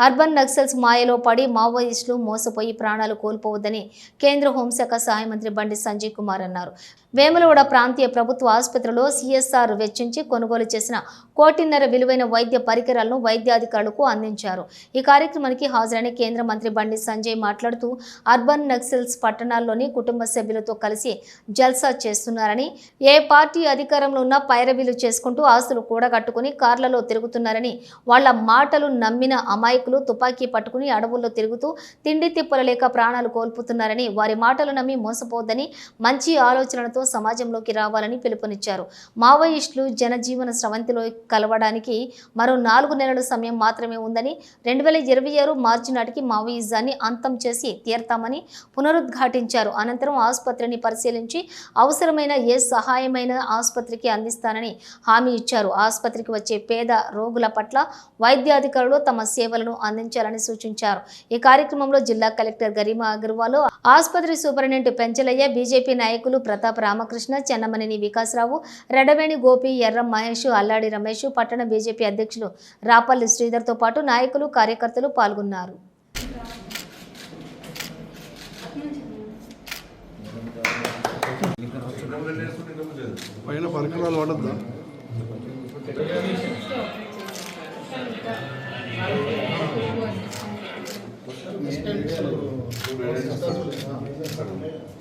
Urban Naxals మాయలో పడి మావోయిస్టులు మోసపోయి ప్రాణాలు కోల్పోవద్దని కేంద్ర హోంశాఖ సహాయ మంత్రి బండి సంజయ్ కుమార్ అన్నారు. వేములవాడ ప్రాంతీయ ప్రభుత్వ ఆసుపత్రిలో సిఎస్ఆర్ వెచ్చించి కొనుగోలు చేసిన కోటిన్నర విలువైన వైద్య పరికరాలను వైద్యాధికారులకు అందించారు. ఈ కార్యక్రమానికి హాజరైన కేంద్ర మంత్రి బండి సంజయ్ మాట్లాడుతూ అర్బన్ నక్సల్స్ పట్టణాల్లోని కుటుంబ సభ్యులతో కలిసి జల్సా చేస్తున్నారని ఏ పార్టీ అధికారంలో ఉన్నా పైరవీలు చేసుకుంటూ ఆస్తులు కూడగట్టుకుని కార్లలో తిరుగుతున్నారని వాళ్ళ మాటలు నమ్మిన అమాయకులు తుపాకీ పట్టుకుని అడవుల్లో తిరుగుతూ తిండి తిప్పలు లేక ప్రాణాలు కోల్పోతున్నారని వారి మాటలు నమ్మి మోసపోద్దని మంచి ఆలోచనలతో సమాజంలోకి రావాలని పిలుపునిచ్చారు. మావోయిస్టులు జనజీవన స్రవంతిలో కలవడానికి మరో నాలుగు నెలల సమయం మాత్రమే ఉందని రెండు వేల ఇరవై ఆరు మార్చి నాటికి మావోయిజాన్ని అంతం చేసి తీరతామని పునరుద్ఘాటించారు. అనంతరం ఆసుపత్రిని పరిశీలించి అవసరమైన ఏ సహాయమైన ఆసుపత్రికి అందిస్తానని హామీ ఇచ్చారు. ఆసుపత్రికి వచ్చే పేద రోగుల పట్ల వైద్యాధికారులు తమ సేవలను అందించాలని సూచించారు. ఈ కార్యక్రమంలో జిల్లా కలెక్టర్ గరిమా అగర్వాల్ ఆసుపత్రి సూపరింటెండెంట్ పెంచలయ్య బీజేపీ నాయకులు ప్రతాప్ రామకృష్ణ చెన్నమనేని వికాసరావు రెడవేణి గోపి ఎర్రం మహేష్ అల్లాడి రమేష్ పట్టణ బీజేపీ అధ్యక్షులు రాపల్లి శ్రీధర్తో పాటు నాయకులు కార్యకర్తలు పాల్గొన్నారు. పైన పరికరాలు వాడద్దా?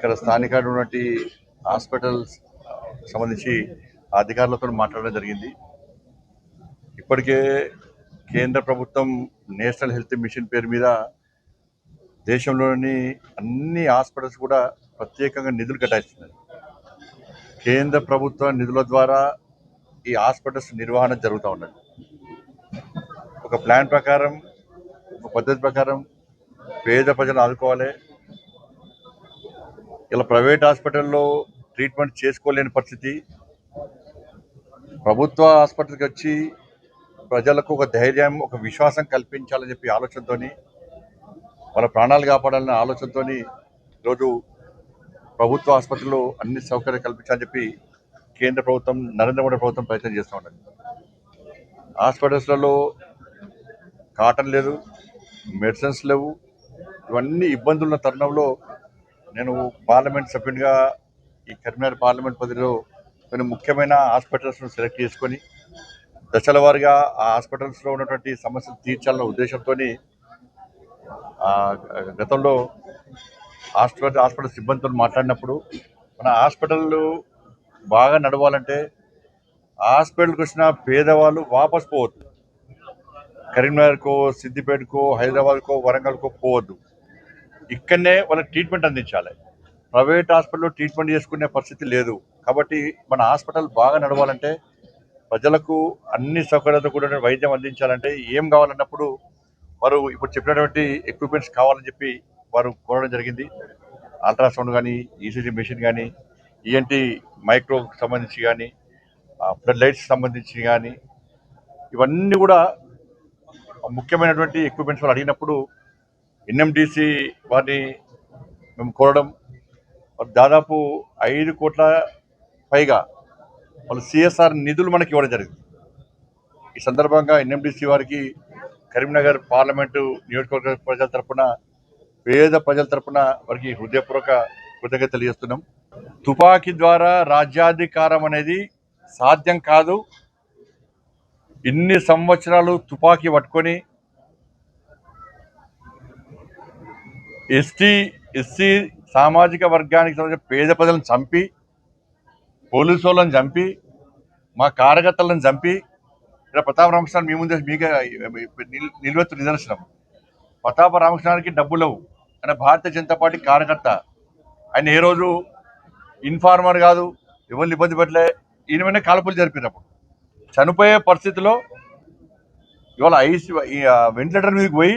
ఇక్కడ స్థానిక ఉన్నటువంటి హాస్పిటల్స్ సంబంధించి అధికారులతో మాట్లాడడం జరిగింది. ఇప్పటికే కేంద్ర ప్రభుత్వం నేషనల్ హెల్త్ మిషన్ పేరు మీద దేశంలోని అన్ని హాస్పిటల్స్ కూడా ప్రత్యేకంగా నిధులు కేటాయిస్తున్నారు. కేంద్ర ప్రభుత్వ నిధుల ద్వారా ఈ హాస్పిటల్స్ నిర్వహణ జరుగుతూ ఉన్నది. ఒక ప్లాన్ ప్రకారం ఒక పద్ధతి ప్రకారం పేద ప్రజలు ఆదుకోవాలి. ఇలా ప్రైవేట్ హాస్పిటల్లో ట్రీట్మెంట్ చేసుకోలేని పరిస్థితి. ప్రభుత్వ ఆసుపత్రికి వచ్చి ప్రజలకు ఒక ధైర్యం ఒక విశ్వాసం కల్పించాలని చెప్పి ఆలోచనతో వాళ్ళ ప్రాణాలు కాపాడాలనే ఆలోచనతో ఈరోజు ప్రభుత్వ ఆసుపత్రిలో అన్ని సౌకర్యాలు కల్పించాలని చెప్పి కేంద్ర ప్రభుత్వం నరేంద్ర మోడీ ప్రభుత్వం ప్రయత్నం చేస్తూ ఉన్నది. హాస్పిటల్స్లలో కాటన్ లేదు మెడిసిన్స్ లేవు. ఇవన్నీ ఇబ్బందులు ఉన్న తరుణంలో నేను పార్లమెంట్ సభ్యునిగా ఈ కరీంనగర్ పార్లమెంట్ పరిధిలో కొన్ని ముఖ్యమైన హాస్పిటల్స్ను సెలెక్ట్ చేసుకొని దశల వారీగా ఆ హాస్పిటల్స్లో ఉన్నటువంటి సమస్యలు తీర్చాలన్న ఉద్దేశంతో గతంలో హాస్పిటల్ హాస్పిటల్ సిబ్బందితో మాట్లాడినప్పుడు మన హాస్పిటళ్ళు బాగా నడవాలంటే హాస్పిటల్కి వచ్చిన పేదవాళ్ళు వాపస్ పోవద్దు. కరీంనగర్కో సిద్దిపేటకో హైదరాబాద్కో వరంగల్కో పోవద్దు. ఇక్కడనే వాళ్ళకి ట్రీట్మెంట్ అందించాలి. ప్రైవేట్ హాస్పిటల్లో ట్రీట్మెంట్ చేసుకునే పరిస్థితి లేదు. కాబట్టి మన హాస్పిటల్ బాగా నడవాలంటే ప్రజలకు అన్ని సౌకర్యాలతో కూడిన వైద్యం అందించాలంటే ఏం కావాలన్నప్పుడు వారు ఇప్పుడు చెప్పినటువంటి ఎక్విప్మెంట్స్ కావాలని చెప్పి వారు కోరడం జరిగింది. అల్ట్రాసౌండ్ కానీ ఈసీజీ మెషిన్ కానీ ఈఎన్టీ మైక్రో సంబంధించి కానీ ఫ్లడ్ లైట్స్ సంబంధించి కానీ ఇవన్నీ కూడా ముఖ్యమైనటువంటి ఎక్విప్మెంట్స్ వాళ్ళు అడిగినప్పుడు ఎన్ఎండిసి వారిని మేము కోరడం దాదాపు ఐదు కోట్ల పైగా వాళ్ళు సిఎస్ఆర్ నిధులు మనకి ఇవ్వడం జరిగింది. ఈ సందర్భంగా ఎన్ఎండిసి వారికి కరీంనగర్ పార్లమెంటు నియోజకవర్గ ప్రజల తరఫున పేద ప్రజల తరఫున వారికి హృదయపూర్వక కృతజ్ఞత తెలియజేస్తున్నాం. తుపాకీ ద్వారా రాజ్యాధికారం అనేది సాధ్యం కాదు. ఇన్ని సంవత్సరాలు తుపాకీ పట్టుకొని ఎస్టీ ఎస్సీ సామాజిక వర్గానికి సంబంధించిన పేద ప్రజలను చంపి పోలీసు వాళ్ళని చంపి మా కార్యకర్తలను చంపి ఇక్కడ ప్రతాప రామకృష్ణ మీ ముందే మీకే నిల్- నిదర్శనం. ప్రతాప రామకృష్ణానికి డబ్బులు లేవు. ఆయన భారతీయ జనతా పార్టీ కార్యకర్త. ఆయన ఏ రోజు ఇన్ఫార్మర్ కాదు ఎవరిని ఇబ్బంది పెట్టలే ఈయనమైనా కాల్పులు జరిపినప్పుడు చనిపోయే పరిస్థితిలో ఇవాళ ఐసీ వెంటిలేటర్ మీదకి పోయి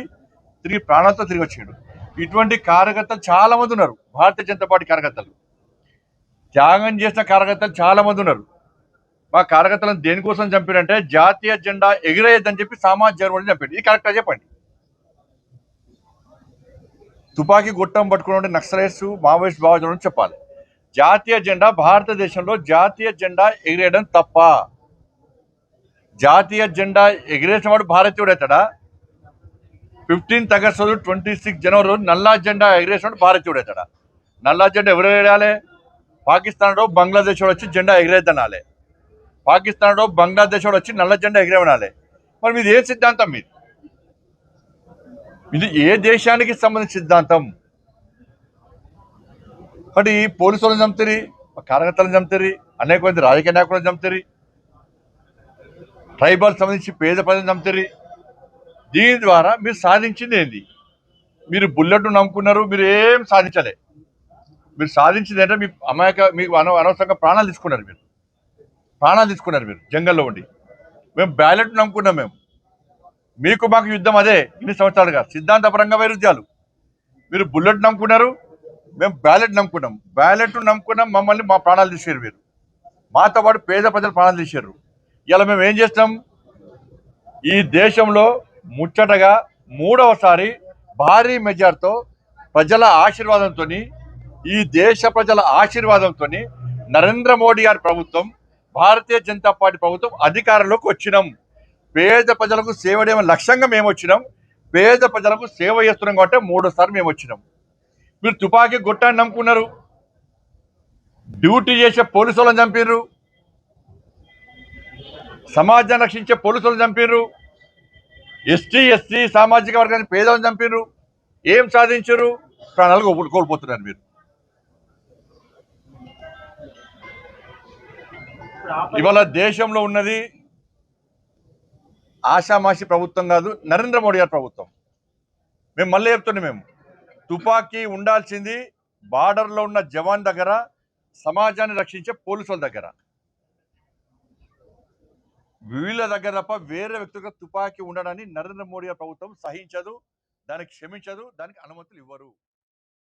తిరిగి ప్రాణాలతో తిరిగి వచ్చాడు. ఇటువంటి కార్యకర్తలు చాలా మంది ఉన్నారు. భారతీయ జనతా పార్టీ కార్యకర్తలు. త్యాగం చేసిన కార్యకర్తలు చాలా మంది ఉన్నారు. మా కార్యకర్తలను దేనికోసం చంపారంటే జాతీయ జెండా ఎగిరేయద్దని చెప్పి సామాజిక జరుగుతుంది చంపాడు ఇది కరెక్ట్గా చెప్పండి. తుపాకీ గుట్టం పట్టుకున్న నక్సలైట్స్ మావోయిస్ట్ భావజనం చెప్పాలి. జాతీయ జెండా భారతదేశంలో జాతీయ జెండా ఎగిరేయడం తప్ప. జాతీయ జెండా ఎగిరేసిన వాడు భారతీయుడు అవుతాడా ఫిఫ్టీన్త్ ఆగస్ట్ రోజు ట్వంటీ సిక్స్ జనవరి రోజు నల్లా జెండా ఎగిరేసిన వాడు భారతీయుడు నల్లా జెండా ఎవరు ఎగరేయాలి? పాకిస్తాన్లో బంగ్లాదేశ్ వాడు వచ్చి జెండా ఎగిరేద్దనాలి. పాకిస్తాన్లో బంగ్లాదేశ్ వచ్చి నల్ల జెండా ఎగిరేమనాలి మరి మీది ఏ సిద్ధాంతం మీది? ఇది ఏ దేశానికి సంబంధించిన సిద్ధాంతం? మరి పోలీసులను చంపుతారు కార్యకర్తలను చంపుతారు అనేక మంది రాజకీయ నాయకులను చంపుతారు ట్రైబల్ సంబంధించి పేద ప్రజలను చంపుతారు దీని ద్వారా మీరు సాధించింది ఏంది? మీరు బుల్లెట్ను నమ్ముకున్నారు మీరు ఏం సాధించలే. మీరు సాధించింది అంటే మీ అమాయక మీకు అన అనవసరంగా ప్రాణాలు తీసుకున్నారు మీరు. ప్రాణాలు తీసుకున్నారు మీరు జంగల్లో ఉండి. మేము బ్యాలెట్ నమ్ముకున్నాం మేము. మీకు మాకు యుద్ధం అదే ఇన్ని సంవత్సరాలుగా. సిద్ధాంతపరంగా వైరుధ్యాలు. మీరు బుల్లెట్ నమ్ముకున్నారు మేము బ్యాలెట్ నమ్ముకున్నాం. బ్యాలెట్ నమ్ముకున్నాం మమ్మల్ని మా ప్రాణాలు తీసారు మీరు. మాతో పాటు పేద ప్రజలు ప్రాణాలు తీసారు ఇలా మేము ఏం చేస్తాం ఈ దేశంలో ముచ్చటగా మూడవసారి భారీ మెజార్తో ప్రజల ఆశీర్వాదంతో ఈ దేశ ప్రజల ఆశీర్వాదంతో నరేంద్ర మోడీ గారి ప్రభుత్వం భారతీయ జనతా పార్టీ ప్రభుత్వం అధికారంలోకి వచ్చినాం. పేద ప్రజలకు సేవ చేయడం లక్ష్యంగా మేము వచ్చినాం. పేద ప్రజలకు సేవ చేస్తున్నాం కాబట్టి మూడోసారి మేము వచ్చినాం. మీరు తుపాకీ గుట్టాన్ని నమ్ముకున్నారు. డ్యూటీ చేసే పోలీసు వాళ్ళని చంపిర్రు. సమాజాన్ని రక్షించే పోలీసులను చంపిర్రు. ఎస్టీ ఎస్టీ సామాజిక వర్గాన్ని పేదలను చంపిర్రు. ఏం సాధించారు? ప్రాణాలు కోల్పోతున్నారు మీరు. ఇవాళ దేశంలో ఉన్నది ఆషామాషి ప్రభుత్వం కాదు నరేంద్ర మోడీ గారి ప్రభుత్వం. మేము మళ్ళీ చెప్తున్నాం మేము తుపాకీ ఉండాల్సింది బార్డర్లో ఉన్న జవాన్ దగ్గర సమాజాన్ని రక్షించే పోలీసుల దగ్గర. వీళ్ళ దగ్గర తప్ప వేరే వ్యక్తులకు తుపాకీ ఉండడాన్ని నరేంద్ర మోడీ ప్రభుత్వం సహించదు దానికి క్షమించదు దానికి అనుమతులు ఇవ్వరు.